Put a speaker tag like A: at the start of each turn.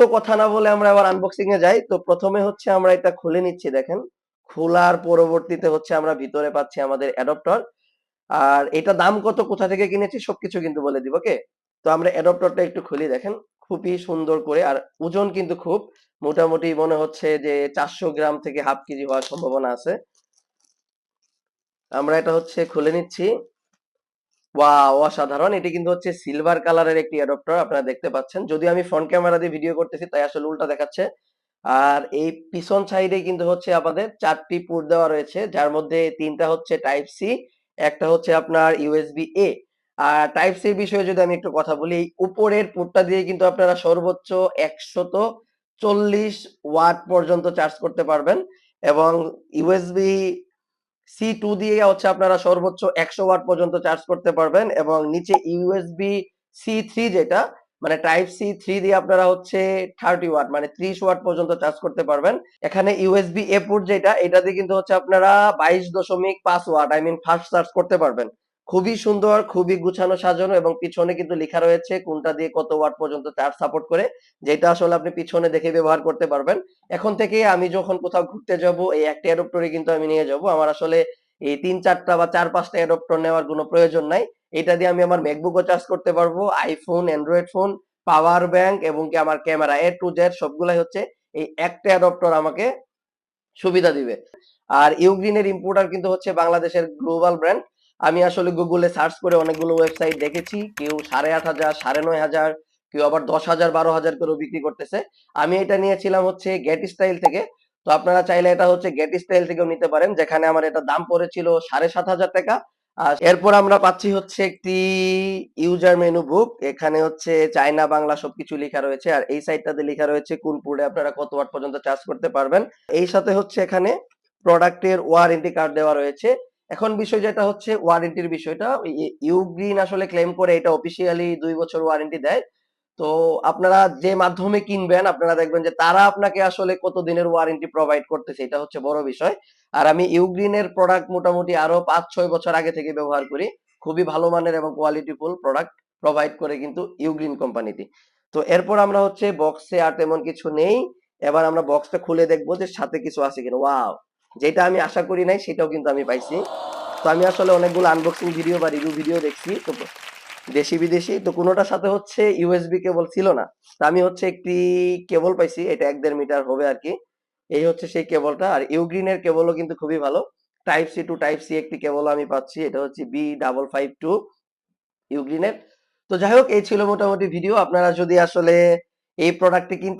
A: তো কথা না বলে আমরা আবার আনবক্সিং এ যাই। তো প্রথমে হচ্ছে আমরা এটা খুলে নিচ্ছি, দেখেন। খোলার পরবর্তীতে হচ্ছে আমরা ভিতরে পাচ্ছি আমাদের অ্যাডপ্টর আর এটা দাম কত, কোথা থেকে কিনেছি, সবকিছু কিন্তু বলে দিব, ওকে? তো আমরা অ্যাডপ্টরটা একটু খুলি, দেখেন। খুবই সুন্দর করে, আর ওজন কিন্তু খুব। মোটামুটি মনে হচ্ছে যে চারশো গ্রাম থেকে হাফ কেজি হওয়ার সম্ভাবনা আছে। আমরা এটা হচ্ছে খুলে নিচ্ছি। ওয়াও অসাধারণ। এটি কিন্তু হচ্ছে সিলভার কালারের একটি অ্যাডপ্টার আপনারা দেখতে পাচ্ছেন। যদি আমি ফ্রন্ট ক্যামেরা দিয়ে ভিডিও করতেছি, তাই আসলে উল্টা দেখাচ্ছে। আর এই পিছন সাইডে কিন্তু হচ্ছে আমাদের চারটি পোর্ট দেওয়া রয়েছে, যার মধ্যে তিনটা হচ্ছে টাইপ সি একটা হচ্ছে আপনার ইউএসবি এ আর টাইপ সি বিষয়ে যদি আমি একটু কথা বলি উপরের পোর্টটা দিয়ে কিন্তু আপনারা সর্বোচ্চ একশত চল্লিশ ওয়াট পর্যন্ত চার্জ করতে পারবেন। এবং ইউএসবি সি টু দিয়ে হচ্ছে আপনারা সর্বোচ্চ একশো ওয়াট পর্যন্ত চার্জ করতে পারবেন এবং নিচে ইউএসবি সি থ্রি যেটা মানে টাইপ সি থ্রি দিয়ে আপনারা হচ্ছে থার্টি ওয়াট মানে ত্রিশ ওয়াট পর্যন্ত চার্জ করতে পারবেন। এখানে ইউএসবি এ পোর্ট যেটা, এটা দিয়ে কিন্তু হচ্ছে আপনারা বাইশ দশমিক পাঁচ watt I mean fast charge করতে পারবেন। খুবই সুন্দর, খুবই গুছানো, সাজানো এবং পিছনে কিন্তু লেখা রয়েছে কোনটা দিয়ে কত ওয়াট পর্যন্ত চার্জ সাপোর্ট করে, যেটা আসলে আপনি পিছনে দেখে ব্যবহার করতে পারবেন। এখন থেকে আমি যখন কোথাও ঘুরতে যাব, এই একটা অ্যাডপ্টরে কিন্তু আমি নিয়ে যাব। আমার আসলে এই তিন চারটা বা চার পাঁচটা অ্যাডপ্টর নেওয়ার কোনো প্রয়োজন নাই। এটা দিয়ে আমি আমার ম্যাকবুকও চার্জ করতে পারব iPhone Android phone power bank এবং কি আমার ক্যামেরা এ টু জেড সবগুলাই হচ্ছে এই একটা অ্যাডপ্টর আমাকে সুবিধা দিবে। আর ইউগ্রিনের ইম্পোর্টার কিন্তু হচ্ছে বাংলাদেশের গ্লোবাল ব্র্যান্ড আমি আসলে গুগলে সার্চ করে অনেকগুলো ওয়েবসাইট দেখেছি। কেউ সাড়ে আট হাজার, সাড়ে নয় হাজার, কেউ আবার দশ হাজার, বারো হাজার করেও বিক্রি করতেছে। আমি এটা নিয়েছিলাম হচ্ছে গেট স্টাইল থেকে। তো আপনারা চাইলে এটা হচ্ছে গেট স্টাইল থেকেও নিতে পারেন, যেখানে আমার এটা দাম পড়েছিল সাড়ে সাত হাজার টাকা। আর এরপর আমরা পাচ্ছি হচ্ছে একটি ইউজার মেনু বুক এখানে হচ্ছে চায়না বাংলা সবকিছু লেখা রয়েছে। আর এই সাইডটাতে লেখা রয়েছে কোন পোর্টে আপনারা কত ওয়াট পর্যন্ত চার্জ করতে পারবেন। এই সাথে হচ্ছে এখানে প্রোডাক্টের ওয়ারেন্টি কার্ড দেওয়া রয়েছে। এখন বিষয় যেটা হচ্ছে ওয়ারেন্টির বিষয়টা। ইউগ্রিন আসলে ক্লেম করে এটা অফিসিয়ালি দুই বছর ওয়ারেন্টি দেয়। তো আপনারা যে মাধ্যমে কিনবেন, আপনারা দেখবেন যে তারা আপনাকে আসলে কত দিনের ওয়ারেন্টি প্রোভাইড করতেছে, এটা হচ্ছে বড় বিষয়। আর আমি ইউগ্রিনের প্রোডাক্ট মোটামুটি আরও পাঁচ ছয় বছর আগে থেকে ব্যবহার করি। খুবই ভালো মানের এবং কোয়ালিটিফুল প্রোডাক্ট প্রোভাইড করে কিন্তু ইউগ্রিন কোম্পানিটি তো এরপর আমরা হচ্ছে বক্সে আর তেমন কিছু নেই। এবার আমরা বক্সটা খুলে দেখব যে সাথে কিছু আছে কিনা। ওয়াও যেটা আমি আশা করি নাই, সেটাও কিন্তু আমি পাইছি। তো আমি আসলে অনেকগুলো আনবক্সিং ভিডিও বা রিভিউ ভিডিও দেখছি, তো দেশি বিদেশি তো কোনোটার সাথে হচ্ছে ইউএসবি কেবল ছিল না। তো আমি হচ্ছে একটি কেবল পাইছি, এটা এক দেড় মিটার হবে আর কি। এই হচ্ছে সেই কেবলটা আর ইউগ্রিনের কেবলও কিন্তু খুবই ভালো। Type C to type C একটি কেবল আমি পাচ্ছি, এটা হচ্ছে বি ডাবল ফাইভ টু ইউগ্রিনের তো যাই হোক, এই ছিল মোটামুটি ভিডিও আপনারা যদি আসলে এই প্রোডাক্টটি কিনতে